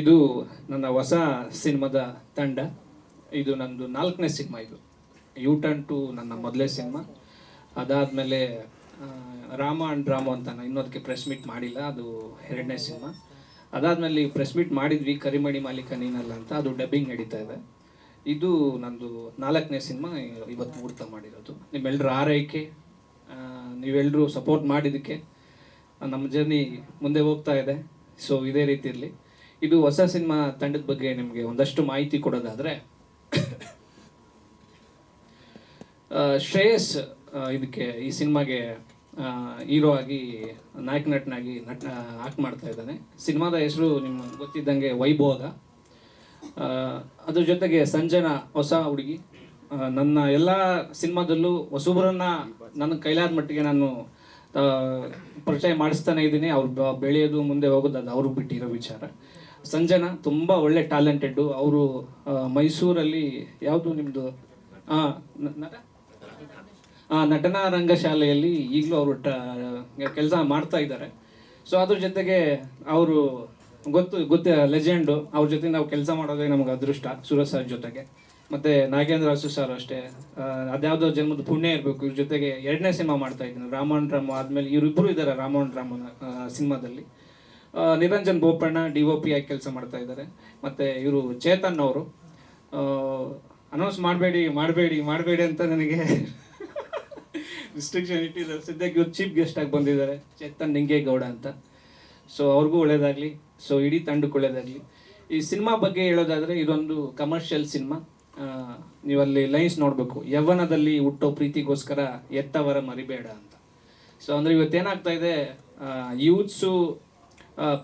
ಇದು ನನ್ನ ಹೊಸ ಸಿನಿಮಾದ ತಂಡ. ಇದು ನಂದು ನಾಲ್ಕನೇ ಸಿನಿಮಾ ಇದು. ಯು ಟರ್ನ್ ಟು ನನ್ನ ಮೊದಲೇ ಸಿನಿಮಾ. ಅದಾದಮೇಲೆ ರಾಮ ಅಂಡ್ ರಾಮ ಅಂತ ನಾನು ಇನ್ನೊಂದಕ್ಕೆ ಪ್ರೆಸ್ ಮೀಟ್ ಮಾಡಿಲ್ಲ, ಅದು ಎರಡನೇ ಸಿನಿಮಾ. ಅದಾದಮೇಲೆ ಪ್ರೆಸ್ ಮೀಟ್ ಮಾಡಿದ್ವಿ, ಕರಿಮಣಿ ಮಾಲೀಕ ನೀನಲ್ಲ ಅಂತ, ಅದು ಡಬ್ಬಿಂಗ್ ನಡೀತಾ ಇದೆ. ಇದು ನಂದು ನಾಲ್ಕನೇ ಸಿನಿಮಾ, ಇವತ್ತು ಮುಹೂರ್ತ ಮಾಡಿರೋದು. ನಿಮ್ಮೆಲ್ಲರ ಆರೈಕೆ ನೀವೆಲ್ಲರೂ ಸಪೋರ್ಟ್ ಮಾಡಿದ್ದಕ್ಕೆ, ನಮ್ಮ ಜರ್ನಿ ಮುಂದೆ ಹೋಗ್ತಾ ಇದೆ. ಸೊ ಇದೇ ರೀತಿ ಇರಲಿ. ಇದು ಹೊಸ ಸಿನಿಮಾ ತಂಡದ ಬಗ್ಗೆ ನಿಮಗೆ ಒಂದಷ್ಟು ಮಾಹಿತಿ ಕೊಡೋದಾದರೆ ಶ್ರೇಯಸ್ ಇದಕ್ಕೆ ಈ ಸಿನಿಮಾಗೆ ಹೀರೋ ಆಗಿ, ನಾಯಕ ನಟನಾಗಿ ನಟ ಆಕ್ಟ್ ಮಾಡ್ತಾ ಇದ್ದಾನೆ. ಸಿನಿಮಾದ ಹೆಸರು ನಿಮ್ಗೆ ಗೊತ್ತಿದ್ದಂಗೆ ವೈಭೋಗ. ಅದ್ರ ಜೊತೆಗೆ ಸಂಜನಾ ಹೊಸ ಹುಡುಗಿ. ನನ್ನ ಎಲ್ಲ ಸಿನಿಮಾದಲ್ಲೂ ಹೊಸಬ್ರನ್ನ ನನ್ನ ಕೈಲಾದ ಮಟ್ಟಿಗೆ ನಾನು ಪರಿಚಯ ಮಾಡಿಸ್ತಾನೆ ಇದ್ದೀನಿ. ಅವ್ರು ಬೆಳೆಯೋದು ಮುಂದೆ ಹೋಗೋದು ಅದು ಅವ್ರಿಗೆ ಬಿಟ್ಟಿರೋ ವಿಚಾರ. ಸಂಜನಾ ತುಂಬ ಒಳ್ಳೆ ಟ್ಯಾಲೆಂಟೆಡ್ ಅವರು ಮೈಸೂರಲ್ಲಿ ಯಾವುದು ನಿಮ್ಮದು ಆ, ನಟನಾ ರಂಗಶಾಲೆಯಲ್ಲಿ ಈಗಲೂ ಅವರು ಕೆಲಸ ಮಾಡ್ತಾ ಇದ್ದಾರೆ. ಸೊ ಅದ್ರ ಜೊತೆಗೆ ಅವರು ಗೊತ್ತು ಗೊತ್ತ ಲೆಜೆಂಡು ಅವ್ರ ಜೊತೆ ನಾವು ಕೆಲಸ ಮಾಡೋದೇ ನಮಗೆ ಅದೃಷ್ಟ ಸೂರಜ್ ಸರ್ ಜೊತೆಗೆ. ಮತ್ತೆ ನಾಗೇಂದ್ರ ಹಸು ಸರ್ ಅಷ್ಟೇ. ಅದ್ಯಾವುದೋ ಜನ್ಮದ ಪುಣ್ಯ ಇರಬೇಕು. ಇವ್ರ ಜೊತೆಗೆ ಎರಡನೇ ಸಿನಿಮಾ ಮಾಡ್ತಾ ಇದ್ದೀನಿ. ರಾಮನ್ ರಾಮ ಆದ್ಮೇಲೆ ಇವರಿಬ್ಬರು ಇದ್ದಾರೆ ರಾಮನ್ ರಾಮನ ಸಿನಿಮಾದಲ್ಲಿ. Niranjan Bopanna D O P ಆಗಿ ಕೆಲಸ ಮಾಡ್ತಾ ಇದ್ದಾರೆ. ಮತ್ತೆ ಇವರು ಚೇತನ್ ಅವರು. ಅನೌನ್ಸ್ ಮಾಡಬೇಡಿ ಮಾಡಬೇಡಿ ಮಾಡಬೇಡಿ ಅಂತ ನನಗೆ ರಿಸ್ಟ್ರಿಕ್ಷನ್ ಇಟ್ಟಿದ್ದಾರೆ. ಸದ್ಯಕ್ಕೆ ಇವ್ರು ಚೀಫ್ ಗೆಸ್ಟ್ ಆಗಿ ಬಂದಿದ್ದಾರೆ. ಚೇತನ್ ನಿಂಗೇಗೌಡ ಅಂತ. ಸೊ ಅವ್ರಿಗೂ ಒಳ್ಳೇದಾಗಲಿ. ಸೊ ಇಡೀ ತಂಡಕ್ಕೆ ಒಳ್ಳೇದಾಗಲಿ. ಈ ಸಿನಿಮಾ ಬಗ್ಗೆ ಹೇಳೋದಾದರೆ ಇದೊಂದು ಕಮರ್ಷಿಯಲ್ ಸಿನಿಮಾ. ನೀವಲ್ಲಿ ಲೈನ್ಸ್ ನೋಡಬೇಕು. ಯವ್ವನದಲ್ಲಿ ಹುಟ್ಟೋ ಪ್ರೀತಿಗೋಸ್ಕರ ಎತ್ತವರ ಮರಿಬೇಡ ಅಂತ. ಸೊ ಅಂದರೆ ಇವತ್ತೇನಾಗ್ತಾ ಇದೆ? ಯೂತ್ಸು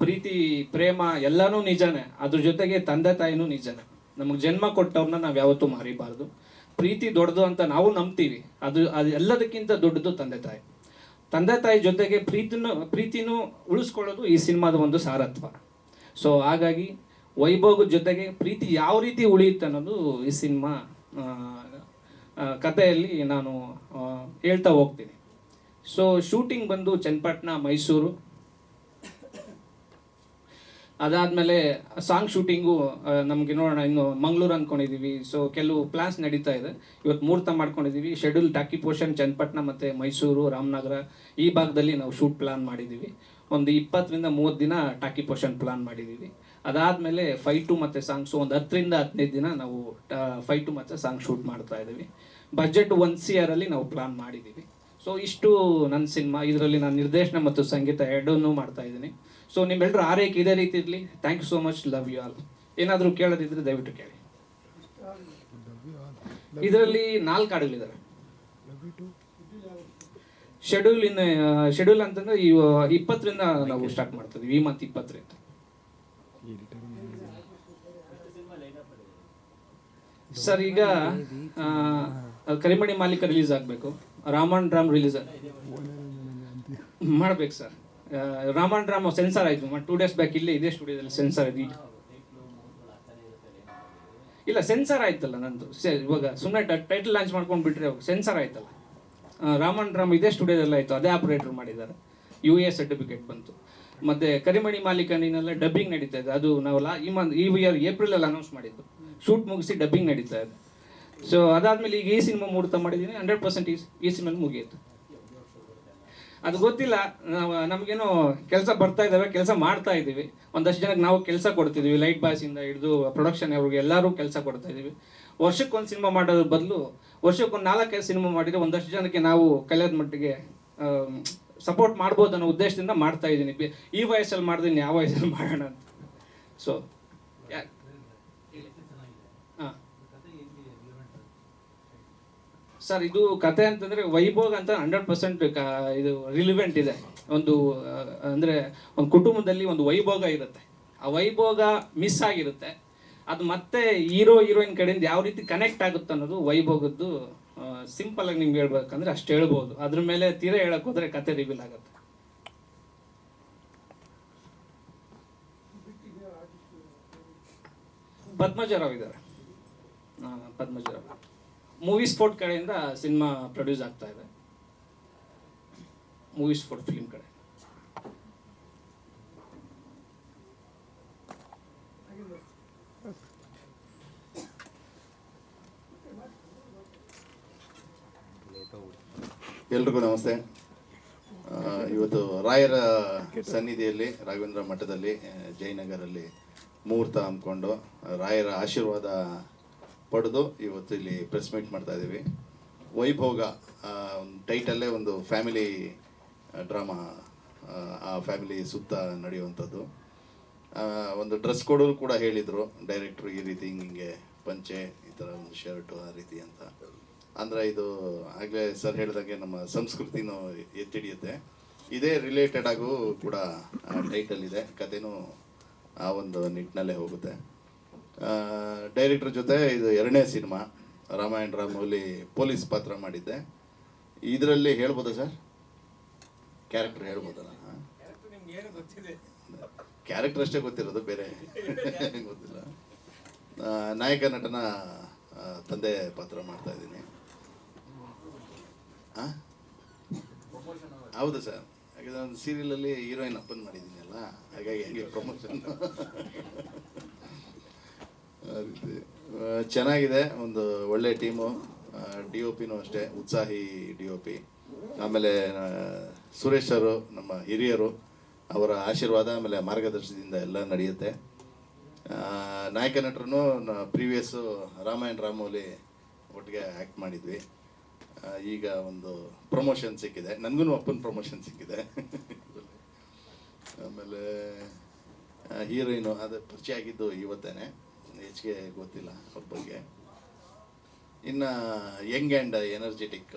ಪ್ರೀತಿ, ಪ್ರೇಮ ಎಲ್ಲನೂ ನಿಜನೇ. ಅದ್ರ ಜೊತೆಗೆ ತಂದೆ ತಾಯಿನೂ ನಿಜನೇ. ನಮಗೆ ಜನ್ಮ ಕೊಟ್ಟವ್ರನ್ನ ನಾವು ಯಾವತ್ತೂ ಮರಿಬಾರ್ದು. ಪ್ರೀತಿ ದೊಡ್ಡದು ಅಂತ ನಾವು ನಂಬ್ತೀವಿ. ಅದು ಅದು ಎಲ್ಲದಕ್ಕಿಂತ ದೊಡ್ಡದು ತಂದೆ ತಾಯಿ. ತಂದೆ ತಾಯಿ ಜೊತೆಗೆ ಪ್ರೀತಿನೂ ಪ್ರೀತಿನೂ ಉಳಿಸ್ಕೊಳ್ಳೋದು ಈ ಸಿನಿಮಾದ ಒಂದು ಸಾರತ್ವ. ಸೊ ಹಾಗಾಗಿ ವೈಭೋಗದ ಜೊತೆಗೆ ಪ್ರೀತಿ ಯಾವ ರೀತಿ ಉಳಿಯುತ್ತೆ ಅನ್ನೋದು ಈ ಸಿನಿಮಾ ಕಥೆಯಲ್ಲಿ ನಾನು ಹೇಳ್ತಾ ಹೋಗ್ತೀನಿ. ಸೊ ಶೂಟಿಂಗ್ ಬಂದು ಚನ್ನಪಟ್ಟಣ, ಮೈಸೂರು. ಅದಾದಮೇಲೆ ಸಾಂಗ್ ಶೂಟಿಂಗು ನಮಗೆ ನೋಡೋಣ, ಇನ್ನು ಮಂಗಳೂರು ಅಂದ್ಕೊಂಡಿದ್ದೀವಿ ಸೊ ಕೆಲವು ಪ್ಲಾನ್ಸ್ ನಡೀತಾ ಇದೆ. ಇವತ್ತು ಮೂರ್ತ ಮಾಡ್ಕೊಂಡಿದ್ದೀವಿ ಶೆಡ್ಯೂಲ್ ಟಾಕಿ ಪೋರ್ಷನ್ ಚನ್ನಪಟ್ಟಣ ಮತ್ತು ಮೈಸೂರು ರಾಮನಗರ ಈ ಭಾಗದಲ್ಲಿ ನಾವು ಶೂಟ್ ಪ್ಲಾನ್ ಮಾಡಿದ್ದೀವಿ ಒಂದು ಇಪ್ಪತ್ತರಿಂದ ಮೂವತ್ತು ದಿನ ಟಾಕಿ ಪೋರ್ಷನ್ ಪ್ಲಾನ್ ಮಾಡಿದ್ದೀವಿ ಅದಾದಮೇಲೆ ಫೈಟು ಮತ್ತು ಸಾಂಗ್ಸು ಒಂದು ಹತ್ತರಿಂದ ಹದಿನೈದು ದಿನ ನಾವು ಫೈಟು ಮತ್ತು ಸಾಂಗ್ ಶೂಟ್ ಮಾಡ್ತಾ ಇದ್ದೀವಿ. ಬಜೆಟ್ ಒನ್ ಸಿ ಆರಲ್ಲಿ ನಾವು ಪ್ಲಾನ್ ಮಾಡಿದ್ದೀವಿ ಸೊ ಇಷ್ಟು ನನ್ನ ಸಿನಿಮಾ ಇದರಲ್ಲಿ ನಾನು ನಿರ್ದೇಶನ ಮತ್ತು ಸಂಗೀತ ಎರಡನ್ನೂ ಮಾಡ್ತಾ ಇದ್ದೀನಿ. ಸೊ ನಿಮ್ಮೆಲ್ಲರೂ ಆರೈಕೆ ಇದೇ ರೀತಿ ಇರಲಿ. Thank you so much love you all ಏನಾದರೂ ಕೇಳೋದಿದ್ರೆ ದಯವಿಟ್ಟು ಕೇಳಿ. ಇದರಲ್ಲಿ ನಾಲ್ಕು ಹಾಡುಗಳಿದ್ದಾರೆ ಶೆಡ್ಯೂಲ್ ಇನ್ ಶೆಡ್ಯೂಲ್ ಅಂತಂದ್ರೆ ಈ ಇಪ್ಪತ್ತರಿಂದ ನಾವು ಸ್ಟಾರ್ಟ್ ಮಾಡ್ತಿದ್ವಿ. ಈ ಮಂತ್ ಇಪ್ಪತ್ತರಿಂದ. ಸರ್ ಈಗ ಕರಿಮಣಿ ಮಾಲೀಕ ರಿಲೀಸ್ ಆಗಬೇಕು. ರಾಮನ್ ರಾಮ್ ರಿಲೀಸ್ ಮಾಡ್ಬೇಕು ಸರ್ ರಾಮನ್ ರಾಮ್ ಸೆನ್ಸರ್ ಆಯ್ತು. ಟೂ ಡೇಸ್ ಬ್ಯಾಕ್ ಇಲ್ಲೇ ಇದೇ ಸ್ಟುಡಿಯೋದಲ್ಲಿ ಸೆನ್ಸರ್ ಇದೆ ಇಲ್ಲ ಸೆನ್ಸರ್ ಆಯ್ತಲ್ಲ ನಂದು. ಇವಾಗ ಸುಮ್ಮನೆ ಟೈಟಲ್ ಲಾಂಚ್ ಮಾಡ್ಕೊಂಡು ಬಿಟ್ರೆ ಸೆನ್ಸರ್ ಆಯ್ತಲ್ಲ. ರಾಮನ್ ರಾಮ್ ಇದೇ ಸ್ಟುಡಿಯೋದಲ್ಲಿ ಆಯ್ತು. ಅದೇ ಆಪರೇಟರ್ ಮಾಡಿದ್ದಾರೆ. ಯು ಎ ಸರ್ಟಿಫಿಕೇಟ್ ಬಂತು. ಮತ್ತೆ ಕರಿಮಣಿ ಮಾಲೀಕನಿನೆಲ್ಲ ಡಬ್ಬಿಂಗ್ ನಡೀತಾ ಇದೆ. ಅದು ನಾವು ಲಾ ಈ ಮಂತ್ ಈ ಇಯರ್ ಏಪ್ರಿಲಲ್ಲಿ ಅನೌನ್ಸ್ ಮಾಡಿದ್ದು. ಶೂಟ್ ಮುಗಿಸಿ ಡಬ್ಬಿಂಗ್ ನಡೀತಾ ಇದೆ. ಸೊ ಅದಾದ್ಮೇಲೆ ಈಗ ಈ ಸಿನಿಮಾ ಮುಹೂರ್ತ ಮಾಡಿದ್ದೀನಿ. ಹಂಡ್ರೆಡ್ ಪರ್ಸೆಂಟ್ ಈ ಈ ಸಿನಿಮಾ ಮುಗಿಯಿತು ಅದು ಗೊತ್ತಿಲ್ಲ. ನಮಗೇನು ಕೆಲಸ ಬರ್ತಾ ಇದ್ದಾವೆ ಕೆಲಸ ಮಾಡ್ತಾ ಇದ್ದೀವಿ. ಒಂದಷ್ಟು ಜನಕ್ಕೆ ನಾವು ಕೆಲಸ ಕೊಡ್ತಿದ್ದೀವಿ. ಲೈಟ್ ಬಾಯ್ಸಿಂದ ಹಿಡಿದು ಪ್ರೊಡಕ್ಷನ್ ಅವ್ರಿಗೆ ಎಲ್ಲರೂ ಕೆಲಸ ಕೊಡ್ತಾ ಇದ್ದೀವಿ. ವರ್ಷಕ್ಕೊಂದು ಸಿನಿಮಾ ಮಾಡೋದ್ರ ಬದಲು ವರ್ಷಕ್ಕೊಂದು ನಾಲ್ಕೈದು ಸಿನಿಮಾ ಮಾಡಿದರೆ ಒಂದಷ್ಟು ಜನಕ್ಕೆ ನಾವು ಕಲಿಯೋದ ಮಟ್ಟಿಗೆ ಸಪೋರ್ಟ್ ಮಾಡ್ಬೋದು ಅನ್ನೋ ಉದ್ದೇಶದಿಂದ ಮಾಡ್ತಾ ಇದ್ದೀನಿ. ಈ ವಯಸ್ಸಲ್ಲಿ ಮಾಡಿದ್ರೆ ಯಾವ ವಯಸ್ಸಲ್ಲಿ ಮಾಡೋಣ ಅಂತ. ಸೊ ಹಾಂ ಸರ್, ಇದು ಕತೆ ಅಂತಂದ್ರೆ ವೈಭೋಗ ಅಂತ ಹಂಡ್ರೆಡ್ ಪರ್ಸೆಂಟ್ ಇದು ರಿಲಿವೆಂಟ್ ಇದೆ. ಒಂದು ಅಂದ್ರೆ ಒಂದು ಕುಟುಂಬದಲ್ಲಿ ಒಂದು ವೈಭೋಗ ಇರುತ್ತೆ. ಆ ವೈಭೋಗ ಮಿಸ್ ಆಗಿರುತ್ತೆ. ಅದು ಮತ್ತೆ ಹೀರೋ ಹೀರೋಯಿನ್ ಕಡೆಯಿಂದ ಯಾವ ರೀತಿ ಕನೆಕ್ಟ್ ಆಗುತ್ತೆ ಅನ್ನೋದು ವೈಭೋಗದ್ದು ಸಿಂಪಲ್ ಆಗಿ ನಿಮ್ಗೆ ಹೇಳ್ಬೇಕಂದ್ರೆ ಅಷ್ಟು ಹೇಳ್ಬೋದು. ಅದ್ರ ಮೇಲೆ ತೀರಾ ಹೇಳಕ್ ಹೋದ್ರೆ ಕತೆ ರಿವೀಲ್ ಆಗುತ್ತೆ. ಪದ್ಮಜರಾವ್ ಇದ್ದಾರೆ. ಪದ್ಮಜರಾವ್ ಮೂವಿ ಸ್ಪೋರ್ಟ್ ಕಡೆಯಿಂದ ಸಿನಿಮಾ ಪ್ರೊಡ್ಯೂಸ್ ಆಗ್ತಾ ಇದೆ. ಮೂವಿ ಸ್ಪೋರ್ಟ್ ಫಿಲ್ಮ್ ಕಡೆ. ಎಲ್ರಿಗೂ ನಮಸ್ತೆ. ಇವತ್ತು ರಾಯರ ಸನ್ನಿಧಿಯಲ್ಲಿ ರಾಘವೇಂದ್ರ ಮಠದಲ್ಲಿ ಜಯನಗರಲ್ಲಿ ಮುಹೂರ್ತ ಹಮ್ಮಿಕೊಂಡು ರಾಯರ ಆಶೀರ್ವಾದ ಪಡೆದು ಇವತ್ತು ಇಲ್ಲಿ ಪ್ರೆಸ್ ಮೀಟ್ ಮಾಡ್ತಾ ಇದ್ದೀವಿ. ವೈಭೋಗ ಟೈಟಲ್ಲೇ ಒಂದು ಫ್ಯಾಮಿಲಿ ಡ್ರಾಮಾ ಆ ಫ್ಯಾಮಿಲಿ ಸುತ್ತ ನಡೆಯುವಂಥದ್ದು. ಒಂದು ಡ್ರೆಸ್ ಕೊಡೋರು ಕೂಡ ಹೇಳಿದರು ಡೈರೆಕ್ಟ್ರು ಈ ರೀತಿ ಹಿಂಗೆ ಪಂಚೆ, ಈ ಥರ ಒಂದು ಶರ್ಟು ಆ ರೀತಿ ಅಂತ. ಅಂದರೆ ಇದು ಆಗಲೇ ಸರ್ ಹೇಳಿದಾಗೆ ನಮ್ಮ ಸಂಸ್ಕೃತಿನೂ ಎತ್ತಿಡಿಯುತ್ತೆ. ಇದೇ ರಿಲೇಟೆಡ್ ಕೂಡ ಟೈಟಲ್ ಇದೆ. ಕಥೆನೂ ಆ ಒಂದು ನಿಟ್ಟಿನಲ್ಲೇ ಹೋಗುತ್ತೆ. ಡೈರೆಕ್ಟರ್ ಜೊತೆ ಇದು ಎರಡನೇ ಸಿನಿಮಾ ರಾಮಾಯಣ ರಾಮಲ್ಲಿ ಪೊಲೀಸ್ ಪಾತ್ರ ಮಾಡಿದ್ದೆ. ಇದರಲ್ಲಿ ಹೇಳ್ಬೋದಾ ಸರ್? ಕ್ಯಾರೆಕ್ಟರ್ ಹೇಳ್ಬೋದಲ್ಲ ಕ್ಯಾರೆಕ್ಟರ್ ಅಷ್ಟೇ ಗೊತ್ತಿರೋದು ಬೇರೆ ಗೊತ್ತಿಲ್ಲ. ನಾಯಕ ನಟನ ತಂದೆ ಪಾತ್ರ ಮಾಡ್ತಾ ಇದ್ದೀನಿ? ಹೌದು ಸರ್. ಹಾಗಾದ್ರೆ ಒಂದು ಸೀರಿಯಲಲ್ಲಿ ಹೀರೋಯಿನ್ ಅಪ್ಪನ್ ಮಾಡಿದ್ದೀನಲ್ಲ ಹಾಗಾಗಿ ಹೆಂಗೆ ಪ್ರಮೋಷನ್ ಚೆನ್ನಾಗಿದೆ, ಒಂದು ಒಳ್ಳೆ ಟೀಮು. ಡಿ ಒ ಪಿನೂ ಅಷ್ಟೇ, ಉತ್ಸಾಹಿ ಡಿ ಒ ಪಿ. ಆಮೇಲೆ ಸುರೇಶ್ ಅವರು ನಮ್ಮ ಹಿರಿಯರು, ಅವರ ಆಶೀರ್ವಾದ, ಆಮೇಲೆ ಮಾರ್ಗದರ್ಶನದಿಂದ ಎಲ್ಲ ನಡೆಯುತ್ತೆ. ನಾಯಕ ನಟರು ಪ್ರೀವಿಯಸ್ಸು ರಾಮಾಯಣ ರಾಮೋಲಿ ಒಟ್ಟಿಗೆ ಆ್ಯಕ್ಟ್ ಮಾಡಿದ್ವಿ. ಈಗ ಒಂದು ಪ್ರಮೋಷನ್ ಸಿಕ್ಕಿದೆ. ನನಗೂ ಅಪ್ಪನ ಪ್ರಮೋಷನ್ ಸಿಕ್ಕಿದೆ. ಆಮೇಲೆ ಹೀರೋಯಿನು ಅದು ಪರಿಚಯ ಆಗಿದ್ದು ಇವತ್ತೇನೆ. ಹೆಚ್ಚಿಗೆ ಗೊತ್ತಿಲ್ಲ ಅವ್ರ ಬಗ್ಗೆ. ಇನ್ನು ಯಂಗ್ ಆ್ಯಂಡ್ ಎನರ್ಜೆಟಿಕ್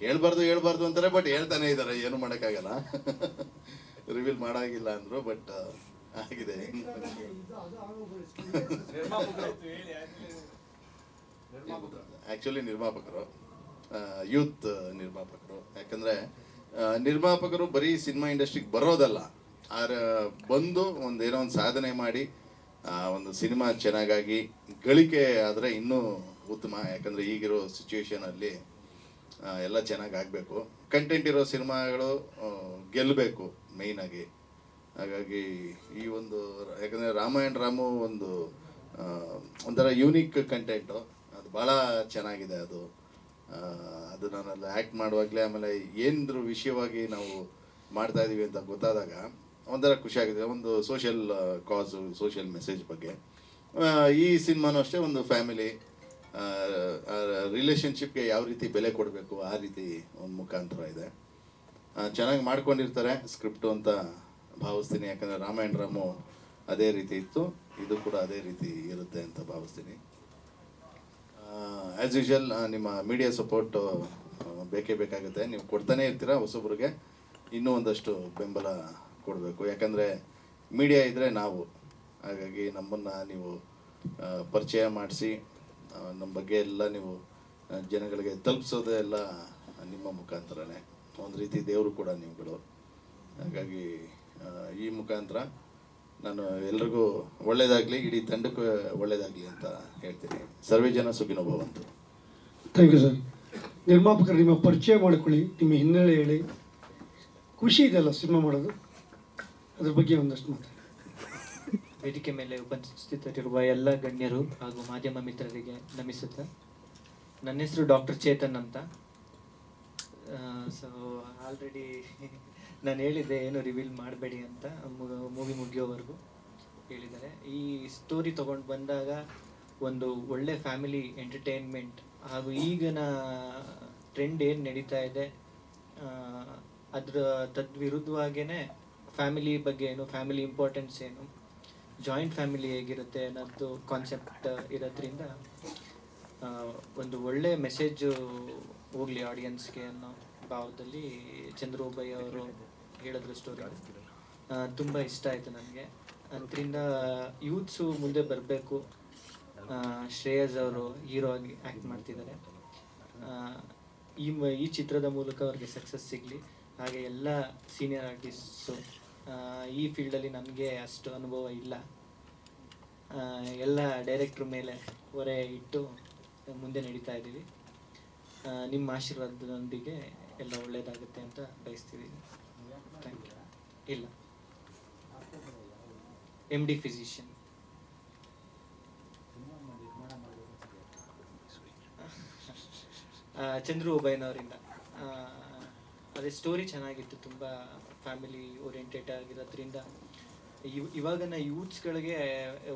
ಹೇಳ್ಬಾರ್ದು ಹೇಳ್ಬಾರ್ದು ಅಂತಾರೆ ಬಟ್ ಹೇಳ್ತಾನೆ ಇದ್ದಾರೆ ಏನು ಮಾಡೋಕ್ಕಾಗಲ್ಲ. ರಿವೀಲ್ ಮಾಡಾಗಿಲ್ಲ ಅಂದರು ಬಟ್ ಆಗಿದೆ. ಆ್ಯಕ್ಚುಲಿ ನಿರ್ಮಾಪಕರು ಯೂತ್ ನಿರ್ಮಾಪಕರು. ಯಾಕಂದರೆ ನಿರ್ಮಾಪಕರು ಬರೀ ಸಿನಿಮಾ ಇಂಡಸ್ಟ್ರಿಗೆ ಬರೋದಲ್ಲ. ಆರ, ಬಂದು ಒಂದು ಏನೋ ಒಂದು ಸಾಧನೆ ಮಾಡಿ ಒಂದು ಸಿನಿಮಾ ಚೆನ್ನಾಗಾಗಿ ಗಳಿಕೆ ಆದರೆ ಇನ್ನೂ ಉತ್ತಮ. ಯಾಕಂದರೆ ಈಗಿರೋ ಸಿಚುವೇಷನಲ್ಲಿ ಎಲ್ಲ ಚೆನ್ನಾಗಿ ಆಗಬೇಕು. ಕಂಟೆಂಟ್ ಇರೋ ಸಿನಿಮಾಗಳು ಗೆಲ್ಲಬೇಕು ಮೇಯ್ನಾಗಿ ಹಾಗಾಗಿ ಈ ಒಂದು ಯಾಕಂದರೆ ರಾಮಾಯಣ ರಾಮು ಒಂದು ಆ, ಒಂಥರ ಯೂನಿಕ್ ಕಂಟೆಂಟು ಅದು ಭಾಳ ಚೆನ್ನಾಗಿದೆ ಅದು. ಆ, ಅದು ನಾನಲ್ಲಿ ಆ್ಯಕ್ಟ್ ಮಾಡುವಾಗಲೇ ಆಮೇಲೆ ಏನಾದರೂ ವಿಷಯವಾಗಿ ನಾವು ಮಾಡ್ತಾ ಇದೀವಿ ಅಂತ ಗೊತ್ತಾದಾಗ ಒಂಥರ ಖುಷಿಯಾಗಿದೆ ಒಂದು ಸೋಷಿಯಲ್ ಕಾಸು ಸೋಷಿಯಲ್ ಮೆಸೇಜ್ ಬಗ್ಗೆ. ಈ ಸಿನಿಮಾನು ಅಷ್ಟೇ, ಒಂದು ಫ್ಯಾಮಿಲಿ ರಿಲೇಷನ್ಶಿಪ್ಗೆ ಯಾವ ರೀತಿ ಬೆಲೆ ಕೊಡಬೇಕು, ಆ ರೀತಿ ಒಂದು ಮುಖಾಂತರ ಇದೆ. ಚೆನ್ನಾಗಿ ಮಾಡ್ಕೊಂಡಿರ್ತಾರೆ ಸ್ಕ್ರಿಪ್ಟು ಅಂತ ಭಾವಿಸ್ತೀನಿ. ಯಾಕಂದರೆ ರಾಮಾಯಣ ರಾಮು ಅದೇ ರೀತಿ ಇತ್ತು. ಇದು ಕೂಡ ಅದೇ ರೀತಿ ಇರುತ್ತೆ ಅಂತ ಭಾವಿಸ್ತೀನಿ. ಆ್ಯಸ್ ಯೂಶಲ್ ನಿಮ್ಮ ಮೀಡಿಯಾ ಸಪೋರ್ಟ್ ಬೇಕೇ ಬೇಕಾಗುತ್ತೆ. ನೀವು ಕೊಡ್ತಾನೆ ಇರ್ತೀರಾ ಹೊಸೊಬ್ರಿಗೆ. ಇನ್ನೂ ಒಂದಷ್ಟು ಬೆಂಬಲ ಕೊಡಬೇಕು. ಯಾಕಂದರೆ ಮೀಡಿಯಾ ಇದ್ದರೆ ನಾವು. ಹಾಗಾಗಿ ನಮ್ಮನ್ನು ನೀವು ಪರಿಚಯ ಮಾಡಿಸಿ ನಮ್ಮ ಬಗ್ಗೆ ಎಲ್ಲ ನೀವು ಜನಗಳಿಗೆ ತಲುಪಿಸೋದೇ ಎಲ್ಲ ನಿಮ್ಮ ಮುಖಾಂತರನೇ. ಒಂದು ರೀತಿ ದೇವರು ಕೂಡ ನೀವುಗಳು ಹಾಗಾಗಿ ಈ ಮುಖಾಂತರ ನಾನು ಎಲ್ರಿಗೂ ಒಳ್ಳೆಯದಾಗಲಿ ಇಡೀ ತಂಡಕ್ಕೆ ಒಳ್ಳೆಯದಾಗಲಿ ಅಂತ ಹೇಳ್ತೀನಿ. ಸರ್ವೇ ಜನ ಸುಖಿನ ಭವಂತು. ಥ್ಯಾಂಕ್ ಯು ಸರ್ ನಿರ್ಮಾಪಕರು ನಿಮ್ಮ ಪರಿಚಯ ಮಾಡಿಕೊಳ್ಳಿ, ನಿಮ್ಮ ಹಿನ್ನೆಲೆ ಹೇಳಿ. ಖುಷಿ ಇದೆಯಲ್ಲ ಸಿನಿಮಾ ಮಾಡೋದು? ಅದ್ರ ಬಗ್ಗೆ ಒಂದಷ್ಟು ಮಾತಾಡಿ. ವೇದಿಕೆ ಮೇಲೆ ಉಪಸ್ಥಿತರಿರುವ ಎಲ್ಲ ಗಣ್ಯರು ಹಾಗೂ ಮಾಧ್ಯಮ ಮಿತ್ರರಿಗೆ ನಮಿಸುತ್ತಾ. ನನ್ನ ಹೆಸರು ಡಾಕ್ಟರ್ ಚೇತನ್ ಅಂತ. ಸೊ ಆಲ್ರೆಡಿ ನಾನು ಹೇಳಿದ್ದೆ ಏನು ರಿವೀಲ್ ಮಾಡಬೇಡಿ ಅಂತ ಮೂವಿ ಮುಗಿಯೋವರೆಗೂ ಹೇಳಿದ್ದಾರೆ. ಈ ಸ್ಟೋರಿ ತಗೊಂಡು ಬಂದಾಗ ಒಂದು ಒಳ್ಳೆ ಫ್ಯಾಮಿಲಿ ಎಂಟರ್ಟೈನ್ಮೆಂಟ್ ಹಾಗೂ ಈಗಿನ ಟ್ರೆಂಡ್ ಏನು ನಡೀತಾ ಇದೆ ಅದರ ತದ್ವಿರುದ್ಧವಾಗೇನೆ ಫ್ಯಾಮಿಲಿ ಬಗ್ಗೆ ಏನು? ಫ್ಯಾಮಿಲಿ ಇಂಪಾರ್ಟೆನ್ಸ್ ಏನು? ಜಾಯಿಂಟ್ ಫ್ಯಾಮಿಲಿ ಹೇಗಿರುತ್ತೆ ಅನ್ನೋದು ಕಾನ್ಸೆಪ್ಟ್ ಇರೋದ್ರಿಂದ ಒಂದು ಒಳ್ಳೆ ಮೆಸೇಜು ಹೋಗಲಿ ಆಡಿಯನ್ಸ್ಗೆ ಅನ್ನೋ ಭಾವದಲ್ಲಿ ಚಂದ್ರೋಬಯ್ಯ ಅವರು ಹೇಳಿದ್ರು ಸ್ಟೋರಿ ತುಂಬ ಇಷ್ಟ ಆಯಿತು ನನಗೆ. ಅದರಿಂದ ಯೂತ್ಸು ಮುಂದೆ ಬರಬೇಕು. ಶ್ರೇಯಸ್ ಅವರು ಹೀರೋ ಆಗಿ ಆ್ಯಕ್ಟ್ ಮಾಡ್ತಿದ್ದಾರೆ. ಈ ಈ ಚಿತ್ರದ ಮೂಲಕ ಅವ್ರಿಗೆ ಸಕ್ಸಸ್ ಸಿಗಲಿ. ಹಾಗೆ ಎಲ್ಲ ಸೀನಿಯರ್ ಆರ್ಟಿಸ್ಟು ಈ ಫೀಲ್ಡಲ್ಲಿ ನಮಗೆ ಅಷ್ಟು ಅನುಭವ ಇಲ್ಲ. ಎಲ್ಲ ಡೈರೆಕ್ಟ್ರ್ ಮೇಲೆ ಹೊರೆ ಇಟ್ಟು ಮುಂದೆ ನಡೀತಾ ಇದ್ದೀವಿ. ನಿಮ್ಮ ಆಶೀರ್ವಾದದೊಂದಿಗೆ ಎಲ್ಲ ಒಳ್ಳೆಯದಾಗುತ್ತೆ ಅಂತ ಬಯಸ್ತೀವಿ. ಥ್ಯಾಂಕ್ ಯು ಇಲ್ಲ. ಎಂ ಡಿ ಫಿಸಿಷಿಯನ್ ಚಂದ್ರು ಒಬ್ಬಯ್ಯನವರಿಂದ ಅದೇ ಸ್ಟೋರಿ ಚೆನ್ನಾಗಿತ್ತು, ತುಂಬ ಫ್ಯಾಮಿಲಿ ಓರಿಯೆಂಟೆಡ್ ಆಗಿರೋದ್ರಿಂದ ಇವ್, ಇವಾಗಿನ ಯೂತ್ಸ್ಗಳಿಗೆ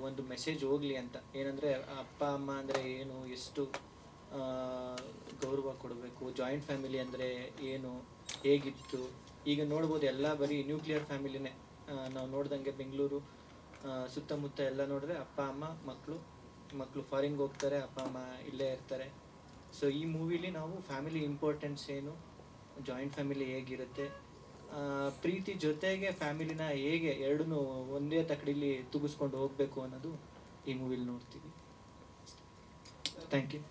ಒಂದು ಮೆಸೇಜ್ ಹೋಗಲಿ ಅಂತ. ಏನಂದರೆ, ಅಪ್ಪ, ಅಮ್ಮ ಅಂದರೆ ಏನು, ಎಷ್ಟು ಗೌರವ ಕೊಡಬೇಕು ಜಾಯಿಂಟ್ ಫ್ಯಾಮಿಲಿ ಅಂದರೆ ಏನು, ಹೇಗಿತ್ತು? ಈಗ ನೋಡ್ಬೋದು ಎಲ್ಲ ಬರೀ ನ್ಯೂಕ್ಲಿಯರ್ ಫ್ಯಾಮಿಲಿನೇ ನಾವು ನೋಡ್ದಂಗೆ ಬೆಂಗಳೂರು ಸುತ್ತಮುತ್ತ ಎಲ್ಲ ನೋಡಿದ್ರೆ ಅಪ್ಪ, ಅಮ್ಮ ಮಕ್ಕಳು ಮಕ್ಕಳು ಫಾರಿನ್ಗೆ ಹೋಗ್ತಾರೆ, ಅಪ್ಪ, ಅಮ್ಮ ಇಲ್ಲೇ ಇರ್ತಾರೆ. ಸೊ ಈ ಮೂವಿಲಿ ನಾವು ಫ್ಯಾಮಿಲಿ ಇಂಪಾರ್ಟೆನ್ಸ್ ಏನು ಜಾಯಿಂಟ್ ಫ್ಯಾಮಿಲಿ ಹೇಗಿರುತ್ತೆ ಪ್ರೀತಿ ಜೊತೆಗೆ ಫ್ಯಾಮಿಲಿನ ಹೇಗೆ ಎರಡನ್ನೂ ಒಂದೇ ತಕಡಿಲಿ ತುಗಿಸ್ಕೊಂಡು ಹೋಗ್ಬೇಕು ಅನ್ನೋದು ಈ ಮೂವಿಲಿ ನೋಡ್ತೀವಿ. ಥ್ಯಾಂಕ್ ಯು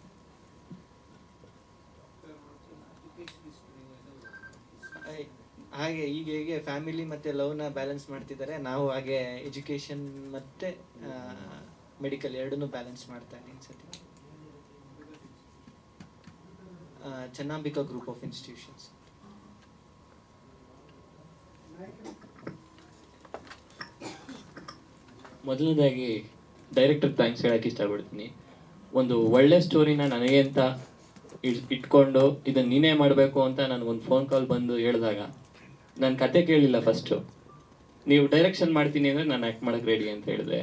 ಹಾಗೆ ಈಗ ಹೇಗೆ ಫ್ಯಾಮಿಲಿ ಮತ್ತೆ ಲವ್ನ ಬ್ಯಾಲೆನ್ಸ್ ಮಾಡ್ತಿದ್ದಾರೆ. ನಾವು ಹಾಗೆ ಎಜುಕೇಶನ್ ಮತ್ತೆ ಮೆಡಿಕಲ್ ಎರಡನ್ನೂ ಬ್ಯಾಲೆನ್ಸ್ ಮಾಡ್ತಾ ಇದ್ದೀನಿ ಸತಿ. ಚೆನ್ನಾಂಬಿಕಾ ಗ್ರೂಪ್ ಆಫ್ ಇನ್ಸ್ಟಿಟ್ಯೂಷನ್ಸ್ ಮೊದಲನೇದಾಗಿ ಡೈರೆಕ್ಟರ್ ಥ್ಯಾಂಕ್ಸ್ ಹೇಳಕ್ಕೆ ಇಷ್ಟಪಡ್ತೀನಿ. ಒಂದು ಒಳ್ಳೆ ಸ್ಟೋರಿನ ನನಗೆ ಅಂತ ಇಟ್ಕೊಂಡು ಇದನ್ನ ನೀನೇ ಮಾಡಬೇಕು ಅಂತ ನನಗೊಂದು ಫೋನ್ ಕಾಲ್ ಬಂದು ಹೇಳಿದಾಗ ನಾನು ಕತೆ ಕೇಳಿಲ್ಲ ಫಸ್ಟು ನೀವು ಡೈರೆಕ್ಷನ್ ಮಾಡ್ತೀನಿ ಅಂದರೆ ನಾನು ಆ್ಯಕ್ಟ್ ಮಾಡೋಕ್ಕೆ ರೆಡಿ ಅಂತ ಹೇಳಿದೆ.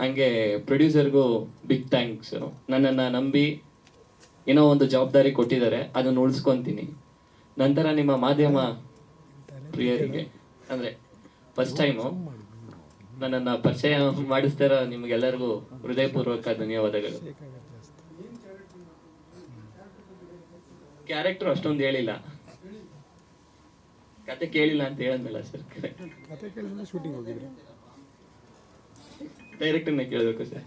ಹಂಗೆ ಪ್ರೊಡ್ಯೂಸರ್ಗೂ ಬಿಗ್ ಥ್ಯಾಂಕ್ಸು ನನ್ನನ್ನು ನಂಬಿ ಏನೋ ಒಂದು ಜವಾಬ್ದಾರಿ ಕೊಟ್ಟಿದ್ದಾರೆ, ಅದನ್ನು ಉಳಿಸ್ಕೊತೀನಿ. ನಂತರ ನಿಮ್ಮ ಮಾಧ್ಯಮ ಪ್ರಿಯರಿಗೆ. ಅಂದ್ರೆ ಫಸ್ಟ್ ಟೈಮು ನನ್ನನ್ನು ಪರಿಚಯ ಮಾಡಿಸ್ತಾರ ನಿಮಗೆಲ್ಲರಿಗೂ ಹೃದಯಪೂರ್ವಕ ಧನ್ಯವಾದಗಳು. ಕ್ಯಾರೆಕ್ಟರ್ ಅಷ್ಟೊಂದು ಹೇಳಿಲ್ಲ. ಕತೆ ಕೇಳಿಲ್ಲ ಅಂತ ಹೇಳದ್ನಲ್ಲ ಸರ್ ಡೈರೆಕ್ಟರ್ನ ಕೇಳಬೇಕು ಸರ್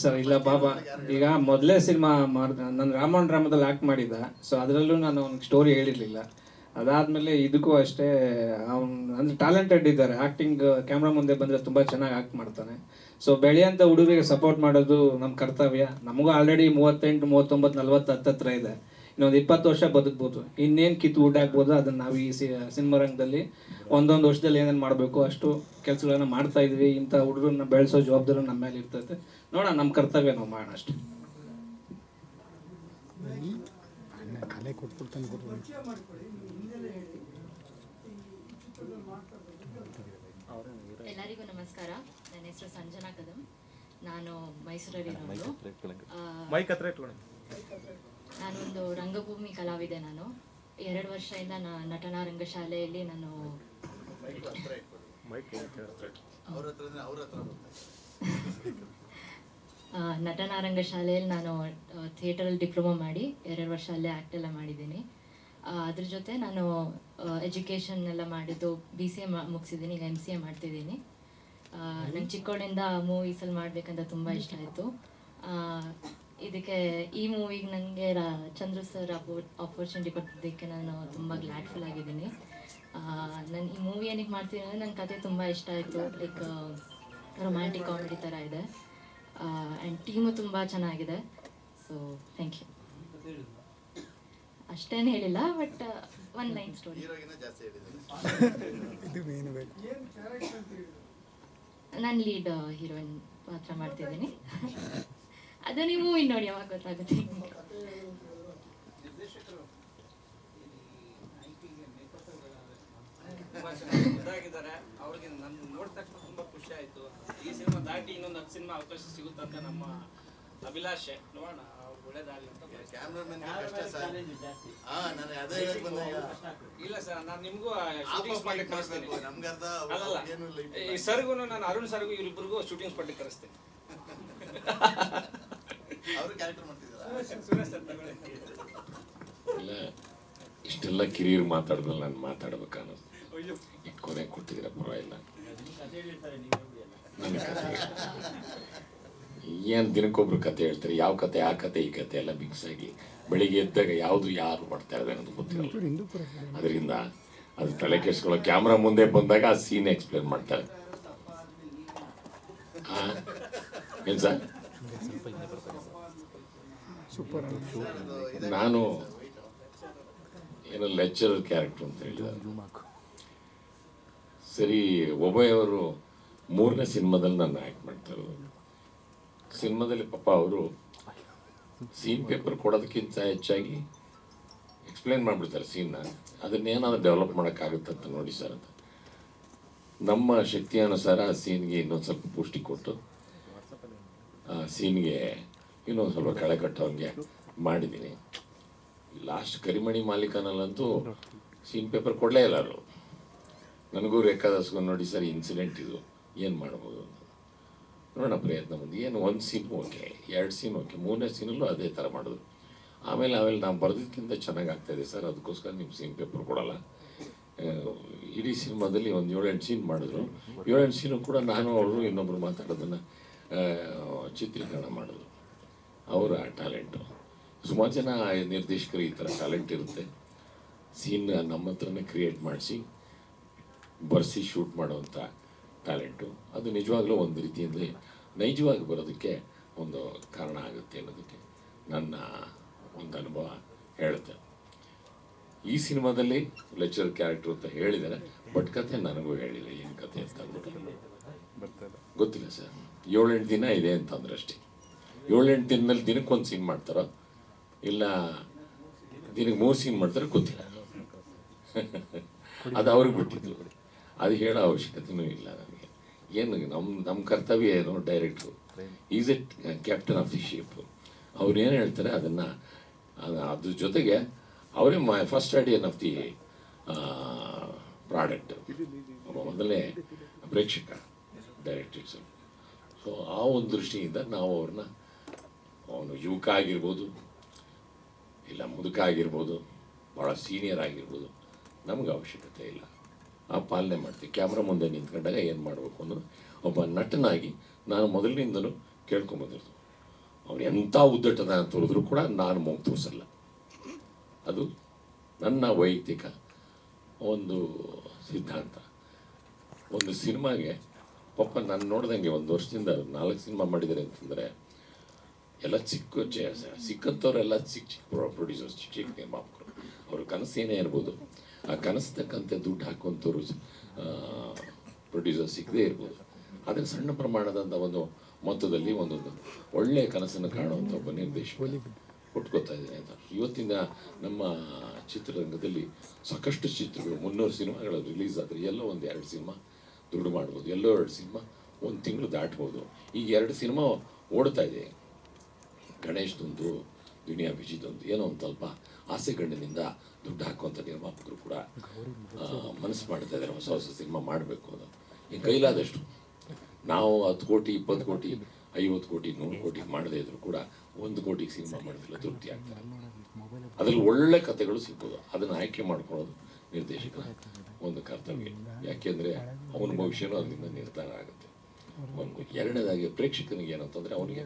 ಸರ್ ಇಲ್ಲ ಬಾಬಾ ಈಗ ಮೊದಲೇ ಸಿನಿಮಾ ಮಾಡ್ದ ನಾನು ರಾಮನ್ ಡ್ರಾಮದಲ್ಲಿ ಆಕ್ಟ್ ಮಾಡಿದ್ದ. ಸೊ ಅದರಲ್ಲೂ ನಾನು ಅವ್ನಿಗೆ ಸ್ಟೋರಿ ಹೇಳಿರಲಿಲ್ಲ. ಅದಾದ್ಮೇಲೆ ಇದಕ್ಕೂ ಅಷ್ಟೇ, ಅವ್ನು, ಅಂದ್ರೆ ಟ್ಯಾಲೆಂಟೆಡ್ ಇದ್ದಾರೆ. ಆಕ್ಟಿಂಗ್ ಕ್ಯಾಮ್ರಾ ಮುಂದೆ ಬಂದರೆ ತುಂಬ ಚೆನ್ನಾಗಿ ಆಕ್ಟ್ ಮಾಡ್ತಾನೆ. ಸೊ ಬೆಳೆಯಂಥ ಹುಡುಗರಿಗೆ ಸಪೋರ್ಟ್ ಮಾಡೋದು ನಮ್ಮ ಕರ್ತವ್ಯ. ನಮಗೂ ಆಲ್ರೆಡಿ ಮೂವತ್ತೆಂಟು, ಮೂವತ್ತೊಂಬತ್ತು, ನಲ್ವತ್ತು ಹತ್ತತ್ರ ಇದೆ. ಇನ್ನೊಂದು ಇಪ್ಪತ್ತು ವರ್ಷ ಬದುಕ್ಬೋದು. ಇನ್ನೇನು ಕಿತ್ತು ಊಟ ಆಗ್ಬೋದು, ಅದನ್ನ ನಾವು ಈ ಸಿನಿಮಾ ರಂಗದಲ್ಲಿ ಒಂದೊಂದು ವರ್ಷದಲ್ಲಿ ಏನೇನು ಮಾಡಬೇಕು, ಅಷ್ಟು ಕೆಲಸಗಳನ್ನ ಮಾಡ್ತಾ ಇದ್ವಿ. ಇಂಥ ಹುಡುಗರನ್ನ ಬೆಳೆಸೋ ಜವಾಬ್ದಾರಿ ನಮ್ಮ ಮೇಲೆ ಇರ್ತೈತೆ. ನೋಡೋಣ ನಮ್ಮ ಕರ್ತವ್ಯ ನಾವು ಮಾಡೋಣ ಅಷ್ಟೇ ಅಣ್ಣ ಕಲೆ ಕೊಟ್ಬಿಡ್ತಾನೆ ಎಲ್ಲರಿಗೂ ನಮಸ್ಕಾರ. ನನ್ನ ಹೆಸರು ಸಂಜನಾ ಕದಂ. ನಾನು ಮೈಸೂರಲ್ಲಿ ಮೈಕ್ ಹತ್ರ ಇಟ್ಕೊಳ್ಳಿ ನಾನೊಂದು ರಂಗಭೂಮಿ ಕಲಾವಿದೆ ನಾನು. ಎರಡು ವರ್ಷದಿಂದ ನ- ನಟನಾ ರಂಗಶಾಲೆಯಲ್ಲಿ ನಾನು ಮೈಕ್ ಅವ್ರ ಹತ್ರ ಅವ್ರ ಹತ್ರ ಬರ್ತಾರೆ ಆ, ನಟನಾ ರಂಗಶಾಲೆಯಲ್ಲಿ ನಾನು ಥಿಯೇಟರಲ್ಲಿ ಡಿಪ್ಲೊಮಾ ಮಾಡಿ ಎರಡು ವರ್ಷ ಅಲ್ಲೇ ಆ್ಯಕ್ಟ್ ಎಲ್ಲ ಮಾಡಿದ್ದೀನಿ. ಅದ್ರ ಜೊತೆ ನಾನು ಎಜುಕೇಷನ್ ಎಲ್ಲ ಮಾಡಿದ್ದು ಬಿ ಸಿ ಎ ಮುಗಿಸಿದ್ದೀನಿ ಈಗ ಎಂ ಸಿ ಎ ಮಾಡ್ತಿದ್ದೀನಿ. ನಂಗೆ ಚಿಕ್ಕವಳಿಂದ ಮೂವೀಸಲ್ಲಿ ಮಾಡಬೇಕಂತ ತುಂಬ ಇಷ್ಟ ಆಯಿತು. ಇದಕ್ಕೆ ಈ ಮೂವಿಗೆ ನನಗೆ ಚಂದ್ರು ಸರ್ ಅಪೋ ಆಪರ್ಚುನಿಟಿ ಕೊಟ್ಟಿದ್ದಕ್ಕೆ ನಾನು ತುಂಬ ಗ್ಲ್ಯಾಡ್ಫುಲ್ ಆಗಿದ್ದೀನಿ. ನಾನು ಈ ಮೂವಿ ಏನಕ್ಕೆ ಮಾಡ್ತೀನಿ ಅಂದರೆ ನನ್ನ ಕತೆ ತುಂಬ ಇಷ್ಟ ಆಯಿತು. ಲೈಕ್ ರೊಮ್ಯಾಂಟಿಕ್ ಕಾಮಿಡಿ ಥರ ಇದೆ. ಆ್ಯಂಡ್ ಟೀಮು ತುಂಬ ಚೆನ್ನಾಗಿದೆ. ಸೊ ಥ್ಯಾಂಕ್ ಯು ಅಷ್ಟೇನು ಹೇಳಿಲ್ಲ ಬಟ್ ಒನ್ ಲೈನ್ ಸ್ಟೋರಿ ನಾನು ಲೀಡ್ ಹೀರೋಯಿನ್ ಪಾತ್ರ ಮಾಡ್ತಿದ್ದೀನಿ. ಅದು ನೀವು ಮೂವಿ ನೋಡಿ ಯಾವಾಗ ಗೊತ್ತಾಗುತ್ತೆ. ಅವ್ರಿಗೆ ನೋಡಿದ ತಕ್ಷಣ ಖುಷಿ ಆಯ್ತು. ಈ ಸಿನಿಮಾ ದಾಟಿ ಇನ್ನೊಂದು ಹತ್ತು ಸಿನಿಮಾ ಅವಕಾಶ ಸಿಗುತ್ತಂತ ನಮ್ಮ ಅಭಿಲಾಷೆ. ನೋಡೋಣ ಇಲ್ಲ ಸರ್ ನಾನು ನಿಮಗೂ. ಈ ಸರ್ಗೂ ನಾನು ಅರುಣ್ ಸರ್ಗು ಇವರಿಬ್ಬರಿಗೂ ಶೂಟಿಂಗ್ ಸ್ಪಾಟಿಗೆ ಕರೆಸ್ತೇನೆ ಅವರು ಕ್ಯಾರೆಕ್ಟರ್ ಮಾಡ್ತಿದ್ದಾರೆ ಸುರೇಶ್ ಸರ್ ತಗೊಳ್ಳಿ. ಇಲ್ಲ ಇಷ್ಟೆಲ್ಲ ಕಿರಿಯರು ಮಾತಾಡಿದ್ಮೇಲೆ ನಾನು ಮಾತಾಡ್ಬೇಕು ಅನ್ನೋದು ಕೊನೆ ಕೊಟ್ಟಿದ್ದೀರ ಪರವಾಗಿಲ್ಲ. ನನ್ನ ಕತೆ ಏನು ದಿನಕ್ಕೊಬ್ರು ಕತೆ ಹೇಳ್ತಾರೆ? ಯಾವ ಕತೆ ಆ ಕತೆ ಈ ಕತೆ ಎಲ್ಲ ಮಿಕ್ಸ್ ಆಗಿ ಬೆಳಿಗ್ಗೆ ಎದ್ದಾಗ ಯಾವುದು ಯಾರು ಮಾಡ್ತಾ ಇದ್ದಾರೆ ಅನ್ನೋದು ಗೊತ್ತಿರಲ್ಲ ಅದರಿಂದ ಅದು ತಲೆ ಕೆಡಿಸ್ಕೊಳ್ಳೋ ಕ್ಯಾಮ್ರಾ ಮುಂದೆ ಬಂದಾಗ ಆ ಸೀನ್ ಎಕ್ಸ್ಪ್ಲೇನ್ ಮಾಡ್ತಾರೆ. ನಾನು ಏನೋ ಲೆಕ್ಚರ್ ಕ್ಯಾರೆಕ್ಟರ್ ಅಂತ ಹೇಳಿದ್ದಾರೆ. ಸರಿ ಒಬ್ಬಯವರು ಮೂರನೇ ಸಿನಿಮಾದಲ್ಲಿ ನನ್ನ ಆ್ಯಕ್ಟ್ ಮಾಡ್ತಾರೆ. ಸಿನಿಮಾದಲ್ಲಿ ಪಾಪ ಅವರು ಸೀನ್ ಪೇಪರ್ ಕೊಡೋದಕ್ಕಿಂತ ಹೆಚ್ಚಾಗಿ ಎಕ್ಸ್ಪ್ಲೇನ್ ಮಾಡಿಬಿಡ್ತಾರೆ ಸೀನ್ನ. ಅದನ್ನೇನಾದ್ರೂ ಡೆವಲಪ್ ಅಂತ ನೋಡಿ ಸರ್ ಅಂತ ನಮ್ಮ ಶಕ್ತಿ ಅನುಸಾರ ಆ ಸೀನ್ಗೆ ಇನ್ನೊಂದು ಸ್ವಲ್ಪ ಪುಷ್ಟಿ ಕೊಟ್ಟು, ಆ ಸೀನ್ಗೆ ಇನ್ನೊಂದು ಸ್ವಲ್ಪ ಕಳೆ ಕಟ್ಟೋಂಗೆ ಮಾಡಿದ್ದೀನಿ. ಲಾಸ್ಟ್ ಕರಿಮಣಿ ಮಾಲೀಕನಲ್ಲಂತೂ ಸೀನ್ ಪೇಪರ್ ಕೊಡಲೇ ಇಲ್ಲ ಅವರು. ನನಗೂ ರೇಖಾದಾಸ್ಗೂ ನೋಡಿ ಸರ್ ಇನ್ಸಿಡೆಂಟ್ ಇದು. ಏನು ಮಾಡ್ಬೋದು ಅಂತ. ನೋಡೋಣ ಪ್ರಯತ್ನ ಬಂದು ಏನು, ಒಂದು ಸೀನ್ ಓಕೆ ಎರಡು ಸೀನ್ ಓಕೆ ಮೂರನೇ ಸೀನಲ್ಲೂ ಅದೇ ಥರ ಮಾಡಿದ್ರು ಆಮೇಲೆ ಆಮೇಲೆ ನಾವು ಬರೆದಿದ್ದಕ್ಕಿಂತ ಚೆನ್ನಾಗಿ ಆಗ್ತಾಯಿದೆ ಸರ್. ಅದಕ್ಕೋಸ್ಕರ ನಿಮ್ಮ ಸೀನ್ ಪೇಪರ್ ಕೊಡೋಲ್ಲ. ಇಡೀ ಸಿನಿಮಾದಲ್ಲಿ ಒಂದು ಏಳೆಂಟು ಸೀನ್ ಮಾಡಿದ್ರು. ಏಳೆಂಟು ಸೀನು ಕೂಡ ನಾನು, ಅವರು ಇನ್ನೊಬ್ರು ಮಾತಾಡೋದನ್ನು ಚಿತ್ರೀಕರಣ ಮಾಡಿದ್ರು ಅವರ ಟ್ಯಾಲೆಂಟು ಸುಮಾರು ಜನ ನಿರ್ದೇಶಕರು ಈ ಥರ ಟ್ಯಾಲೆಂಟ್ ಇರುತ್ತೆ. ಸೀನ್ ನಮ್ಮ ಹತ್ರನೇ ಕ್ರಿಯೇಟ್ ಮಾಡಿಸಿ ಬರ್ಸಿ ಶೂಟ್ ಮಾಡುವಂಥ ಟ್ಯಾಲೆಂಟು. ಅದು ನಿಜವಾಗ್ಲೂ ಒಂದು ರೀತಿಯಲ್ಲಿ ನೈಜವಾಗಿ ಬರೋದಕ್ಕೆ ಒಂದು ಕಾರಣ ಆಗುತ್ತೆ ಅನ್ನೋದಕ್ಕೆ ನನ್ನ ಒಂದು ಅನುಭವ ಹೇಳುತ್ತೆ. ಈ ಸಿನಿಮಾದಲ್ಲಿ ಲೆಕ್ಚರ್ ಕ್ಯಾರೆಕ್ಟರ್ ಅಂತ ಹೇಳಿದ್ದಾರೆ, ಬಟ್ ಕತೆ ನನಗೂ ಹೇಳಿಲ್ಲ. ಏನು ಕತೆ ಅಂತ ಅಂದ್ಬಿಟ್ಟು. ಗೊತ್ತಿಲ್ಲ ಸರ್. ಏಳೆಂಟು ದಿನ ಇದೆ ಅಂತಂದ್ರೆ ಅಷ್ಟೇ. ಏಳೆಂಟು ದಿನದಲ್ಲಿ ದಿನಕ್ಕೊಂದು ಸೀನ್ ಮಾಡ್ತಾರೋ? ಇಲ್ಲ, ದಿನಕ್ಕೆ ಮೂರು ಸೀನ್ ಮಾಡ್ತಾರೋ ಗೊತ್ತಿಲ್ಲ. ಅದು ಅವ್ರಿಗೆ ಬಿಟ್ಟಿದ್ದು. ಅದು ಹೇಳೋ ಅವಶ್ಯಕತೆಯೂ ಇಲ್ಲ ನನಗೆ ಏನು ನಮ್ಮ ನಮ್ಮ ಕರ್ತವ್ಯ ಏನು director is at captain of the ship ಅವ್ರು ಏನು ಹೇಳ್ತಾರೆ ಅದನ್ನು ಅದ್ರ ಜೊತೆಗೆ ಅವರೇ my first idea of the product ಮೊದಲೇ ಪ್ರೇಕ್ಷಕ ಡೈರೆಕ್ಟರ್ಸ್ ಸೊ ಆ ಒಂದು ದೃಷ್ಟಿಯಿಂದ ನಾವು ಅವ್ರನ್ನ, ಅವನು ಯುವಕ ಆಗಿರ್ಬೋದು, ಇಲ್ಲ ಮುದುಕ ಆಗಿರ್ಬೋದು ಭಾಳ ಸೀನಿಯರ್ ಆಗಿರ್ಬೋದು, ನಮ್ಗೆ ಅವಶ್ಯಕತೆ ಇಲ್ಲ. ಆ ಪಾಲನೆ ಮಾಡ್ತೀವಿ. ಕ್ಯಾಮ್ರಾ ಮುಂದೆ ನಿಂತ್ಕೊಂಡಾಗ ಏನು ಮಾಡಬೇಕು ಅನ್ನೋದು ಒಬ್ಬ ನಟನಾಗಿ ನಾನು ಮೊದಲಿನಿಂದಲೂ ಕೇಳ್ಕೊಂಬಂದಿರ್ತು ಅವ್ರು ಎಂಥ ಉದ್ದಟನ ತೋರಿದ್ರು ಕೂಡ ನಾನು ಮೂಗು ತೋರಿಸಲ್ಲ. ಅದು ನನ್ನ ವೈಯಕ್ತಿಕ ಒಂದು ಸಿದ್ಧಾಂತ. ಒಂದು ಸಿನಿಮಾಗೆ ಪಾಪ ನಾನು ನೋಡ್ದಂಗೆ ಒಂದು ವರ್ಷದಿಂದ ನಾಲ್ಕು ಸಿನಿಮಾ ಮಾಡಿದ್ದಾರೆ ಅಂತಂದರೆ, ಎಲ್ಲ ಚಿಕ್ಕ ಸಿಕ್ಕಂಥವ್ರೆಲ್ಲ ಚಿಕ್ಕ ಚಿಕ್ಕ ಪ್ರೊಡ್ಯೂಸರ್ಸ್ ಚಿಕ್ಕ ಚಿಕ್ಕ ನಿರ್ಮಾಪಕರು. ಅವ್ರ ಕನಸೇನೇ ಇರ್ಬೋದು ಆ ಕನಸು ತಕ್ಕಂತೆ ದುಡ್ಡು ಹಾಕುವಂಥವ್ರು ಪ್ರೊಡ್ಯೂಸರ್ ಸಿಗದೇ ಇರ್ಬೋದು. ಆದರೆ ಸಣ್ಣ ಪ್ರಮಾಣದಂಥ ಒಂದು ಮೊತ್ತದಲ್ಲಿ ಒಂದೊಂದು ಒಳ್ಳೆಯ ಕನಸನ್ನು ಕಾಣುವಂಥ ಒಬ್ಬ ನಿರ್ದೇಶಕ ಕೊಟ್ಕೋತಾ ಇದ್ದೇನೆ ಅಂತ. ಇವತ್ತಿನ ನಮ್ಮ ಚಿತ್ರರಂಗದಲ್ಲಿ ಸಾಕಷ್ಟು ಚಿತ್ರಗಳು, ಮುನ್ನೂರು ಸಿನಿಮಾಗಳು ರಿಲೀಸ್ ಆದರೆ ಎಲ್ಲೋ ಒಂದು ಎರಡು ಸಿನಿಮಾ ದುಡ್ಡು ಮಾಡ್ಬೋದು, ಎಲ್ಲೋ ಎರಡು ಸಿನಿಮಾ ಒಂದು ತಿಂಗಳು ದಾಟ್ಬೋದು. ಈಗ ಎರಡು ಸಿನಿಮಾ ಓಡ್ತಾ ಇದೆ. ಗಣೇಶ್ದೊಂದು ದುನಿಯಾ ಬಿಜಿದೊಂದು ಏನೋ ಒಂದು ಸ್ವಲ್ಪ ಆಸೆ ಗಂಡಿನಿಂದ ದುಡ್ಡು ಹಾಕುವಂಥ ನಿರ್ಮಾಪಕರು ಕೂಡ ಮನಸ್ಸು ಮಾಡ್ತಾ ಇದ್ದಾರೆ ಹೊಸ ಹೊಸ ಸಿನಿಮಾ ಮಾಡಬೇಕು ಅನ್ನೋ ಈ ಕೈಲಾದಷ್ಟು. ನಾವು ಹತ್ತು ಕೋಟಿ, ಇಪ್ಪತ್ತು ಕೋಟಿ, ಐವತ್ತು ಕೋಟಿ, ನೂರು ಕೋಟಿ ಮಾಡದೇ ಇದ್ರು ಕೂಡ ಒಂದು ಕೋಟಿಗೆ ಸಿನಿಮಾ ಮಾಡೋದಿಲ್ಲ ತೃಪ್ತಿ ಆಗ್ತದೆ ಅದ್ರಲ್ಲಿ ಒಳ್ಳೆ ಕಥೆಗಳು ಸಿಗ್ಬೋದು. ಅದನ್ನು ಆಯ್ಕೆ ಮಾಡ್ಕೊಳ್ಳೋದು ನಿರ್ದೇಶಕರ ಒಂದು ಕರ್ತವ್ಯ. ಯಾಕೆಂದರೆ ಅವನ ಭವಿಷ್ಯನೂ ಅದರಿಂದ ನಿರ್ಧಾರ ಆಗುತ್ತೆ. ಒಂದು ಎರಡನೇದಾಗಿ ಪ್ರೇಕ್ಷಕನಿಗೆ ಏನಂತಂದರೆ ಅವನಿಗೆ